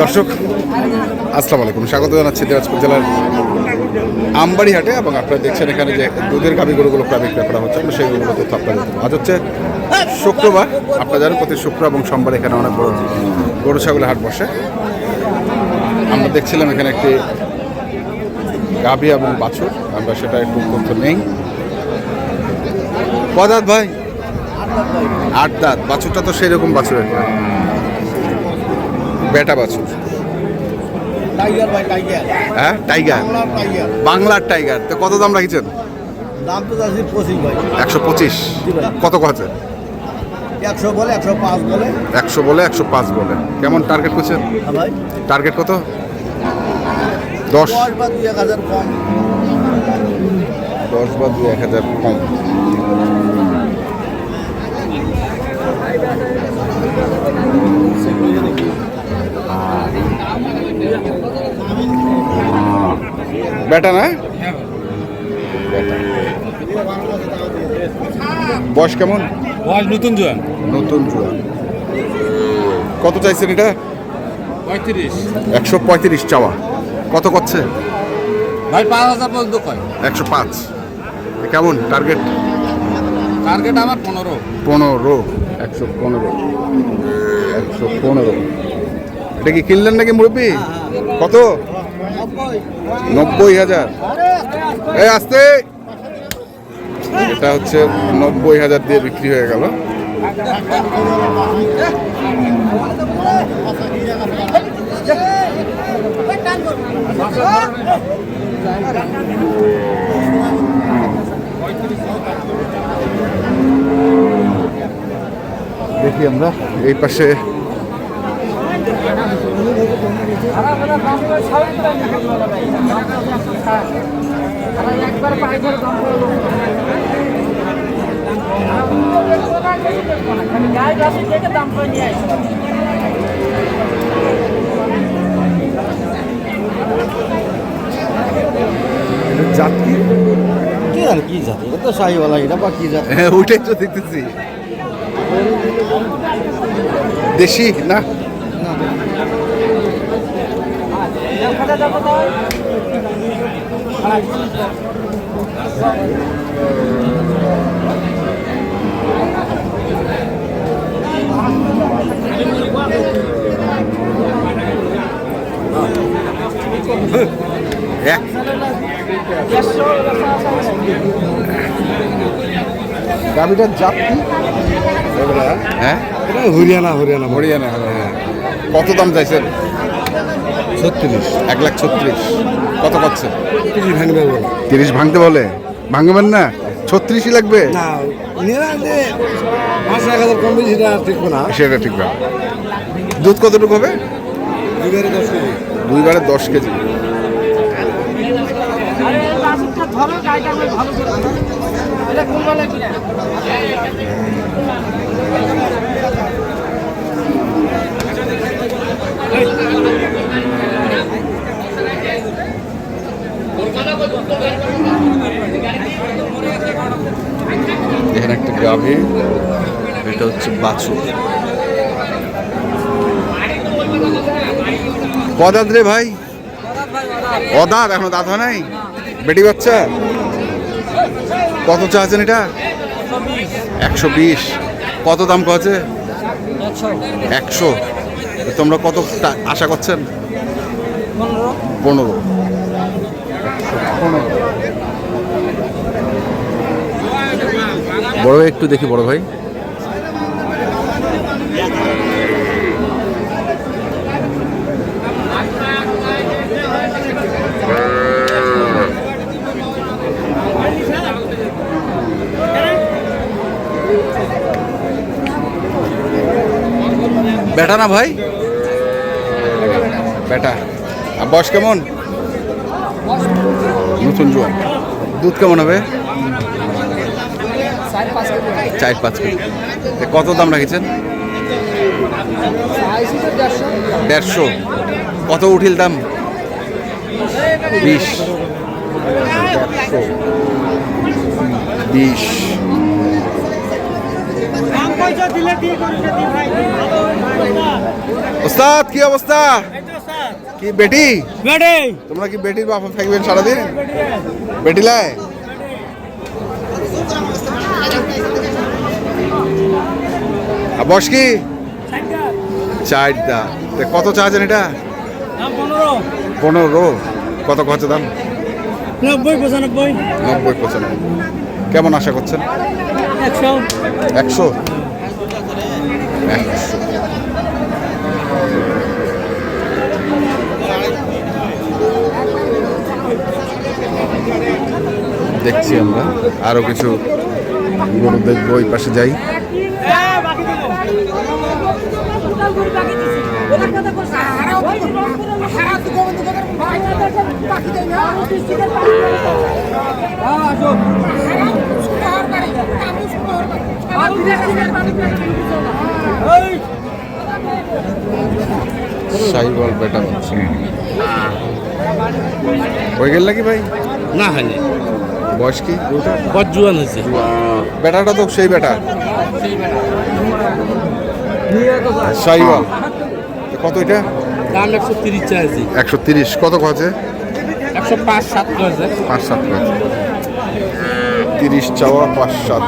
দর্শক, আসসালামু আলাইকুম। স্বাগত জানাচ্ছি দিনাজপুর জেলার আমবাড়ি হাটে এবং আপনারা দেখছেন এখানে যে দুধের গাভী গরুগুলো প্রায় বিক্রয় করা হচ্ছে। আমরা সেইগুলো তথ্য আপনাদের। আজ হচ্ছে শুক্রবার। আপনারা জানেন প্রতি শুক্র এবং সোমবার এখানে অনেক বড় গরু, ছাগলের হাট বসে। আমরা দেখছিলাম এখানে একটি গাভী এবং বাছুর। আমরা সেটা একটু তথ্য নেই। কদাত ভাই, আট দাঁত। বাছুরটা তো সেই রকম বাছুর একটা বেটা বাছুর। টাইগার ভাই টাইগার হ্যাঁ টাইগার বাংলার টাইগার তো কত দাম রাখছেন? দাম তো পঁচিশ ভাই। একশো পঁচিশ। কত আছে একশো বলে একশো পাঁচ বলে। একশো বলে একশো পাঁচ বলে। কেমন টার্গেট করছেন? হ্যাঁ ভাই। টার্গেট কত? দশ। বা দুই এক হাজার কম। দশ বা দু এক হাজার কম। বেটা না? বয়স কেমন? বয়স নতুন জোয়ান। নতুন জোয়ান। কত চাইছেন এটা? পঁয়ত্রিশ। একশো পঁয়ত্রিশ চাওয়া। কত করছে? ভাই পাঁচ হাজার পর্যন্ত কয়। একশো পাঁচ। কেমন টার্গেট? টার্গেট আমার পনেরো। পনেরো। একশো পনেরো। একশো পনেরো। এটা কি কিনলেন নাকি মুরব্বী? কত? নব্বই হাজার। এই আসতে। এটা হচ্ছে নব্বই হাজার দিয়ে বিক্রি হয়ে গেল। দেখি আমরা, এই পাশে জাত? কি কি জানি কি জাতি? এটা তো শাহিওয়ালা এটা বা কি জাতি? হ্যাঁ ওইটাই তো দেখতেছি। দেশি না? এক গাড়িটার জাত কি? হ্যাঁ? হরিয়ানা হরিয়ানা হরিয়ানা হ্যাঁ কত দাম চাইছেন? ছত্রিশ এক লাখ ছত্রিশ। কত পাচ্ছে? তিরিশ ভাঙবে বলে। তিরিশ ভাঙতে বলে? ভাঙবেন না? ছত্রিশই লাগবে? না পাঁচ এক হাজার কম সেটা ঠিক না। সেটা ঠিক না। দুধ কতটুকু হবে? দুবারে দশ কেজি। দুইবারে দশ কেজি। এখানে একটা এটা হচ্ছে বাছুর। কদাত রে ভাই। অদাত, এখনও দাঁত নাই? বেটি বাচ্চা? কত চাচ্ছেন এটা? একশো বিশ। কত দাম কছে একশো। তোমরা কত আশা করছেন? পনেরো। পনেরো। বড় ভাই একটু দেখি, বড় ভাই। বেটা না ভাই? বেটা। আর বয়স কেমন? নতুন জোয়ান। দুধ কেমন হবে? চার পাঁচ কেজি। কত দাম রাখেছেন? দেড়শো। কত উঠিল দাম? বিশ। দেড়শো বিশ। ওস্তাদ কি অবস্থা? কি বেটি। তোমরা কি বেটির বাপ থাকবেন সারাদিন? বেটি লাই? বয়স কি? চারটা। কত চাচ্ছেন এটা? পনেরো। কত খরচ দাম? নব্বই পঁচানব্বই। নব্বই পঁচানব্বই। কেমন আশা করছেন? একশো। একশো? একশো। দেখছি আমরা। আরও কিছু গরু দেখব ওই পাশে যাই। সাইবল বেটা হচ্ছে হয়ে গেল নাকি ভাই? না হয়নি। বয়স কি? বজ্জুয়ান হয়েছে। বেটাটা তো সেই বেটা। সাইবল কত এটা? দাম একশো তিরিশ চাইছি একশো তিরিশ। কত আছে? একশো পাঁচ সাত হয়েছে পাঁচ সাত আছে। তিরিশ চাওয়া পাঁচ সাত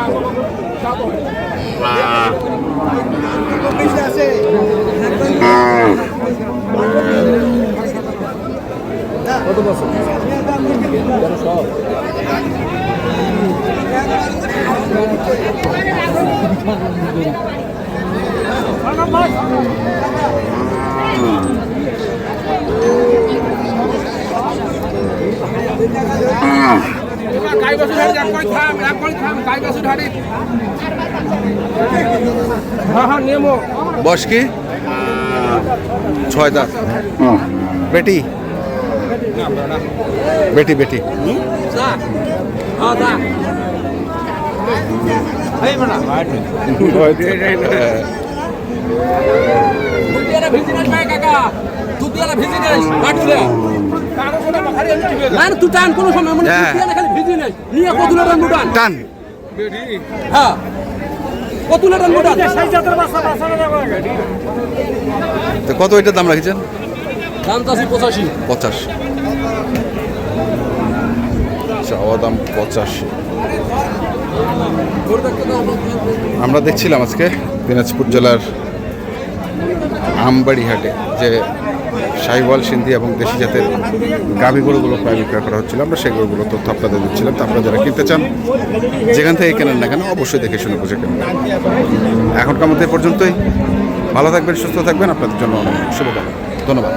বয়স কি? ছয় দাঁত বেটি বেটি। বেটি তুই টান কোনো সময় মনে হ্যাঁ। খালি নিয়ে কতুলা টান টান। টান হ্যাঁ। কতুলা টান টান তো কত এটার দাম রাখছেন? দাম চাষি পঁচাশি। পঁচাশ। চাওয়া দাম পঁচাশি। আমরা দেখছিলাম আজকে দিনাজপুর জেলার আমবাড়ি হাটে যে সাইওয়াল সিন্ধি এবং দেশি জাতের গাভী গরুগুলো প্রায় বিক্রয় করা হচ্ছিল, আমরা সেই গরুগুলো তথ্য আপনাদের দিচ্ছিলাম। তো আপনারা যারা কিনতে চান, যেখান থেকে কেনেন না কেন, অবশ্যই দেখে শুনে বুঝে কেন এখনকার মধ্যে পর্যন্তই। ভালো থাকবেন, সুস্থ থাকবেন। আপনাদের জন্য অনেক শুভকামনা। ধন্যবাদ।